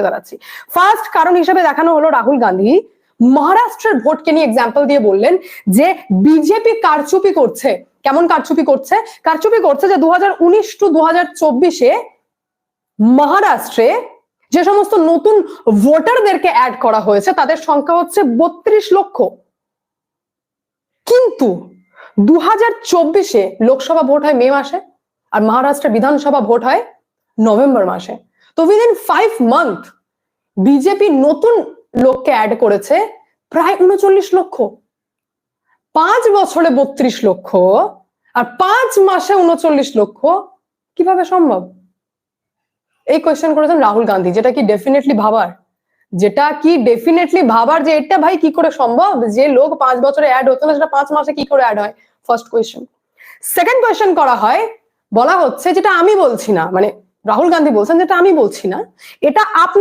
দাঁড়াচ্ছি first কারণ হিসেবে দেখানো হলো রাহুল গান্ধী মহারাষ্ট্রের ভোটকে নিয়ে এক্সাম্পল দিয়ে বললেন যে বিজেপি কারচুপি করছে। কেমন কারচুপি করছে? কারচুপি করছে যে দু হাজার উনিশ টু দু হাজার মহারাষ্ট্রে যে সমস্ত নতুন ভোটারদেরকে অ্যাড করা হয়েছে, তাদের সংখ্যা হচ্ছে বত্রিশ লক্ষ। কিন্তু দু হাজার চব্বিশে লোকসভা ভোট হয় মে মাসে আর মহারাষ্ট্রের বিধানসভা ভোট হয় নভেম্বর মাসে। তো উইদিন ফাইভ মান্থ বিজেপি নতুন লোককে অ্যাড করেছে প্রায় উনচল্লিশ লক্ষ। পাঁচ বছরে বত্রিশ লক্ষ আর পাঁচ মাসে উনচল্লিশ লক্ষ। কীভাবে সম্ভব? এই কোয়েশ্চেন করেছেন রাহুল গান্ধী, যেটা কি ডেফিনেটলি ভাবার? যেটা কি ডেফিনেটলি ভাবার যে এটা ভাই কি করে সম্ভব? যে লোক পাঁচ বছরে অ্যাড হতো না, সেটা পাঁচ মাসে কি করে অ্যাড হয়? ফার্স্ট কোয়েশ্চেন সেকেন্ড কোয়েশ্চেন করা হয়, বলা হচ্ছে, যেটা আমি বলছি না মানে রাহুল গান্ধী বলছেন যেটা আমি বলছি না এটা আপনার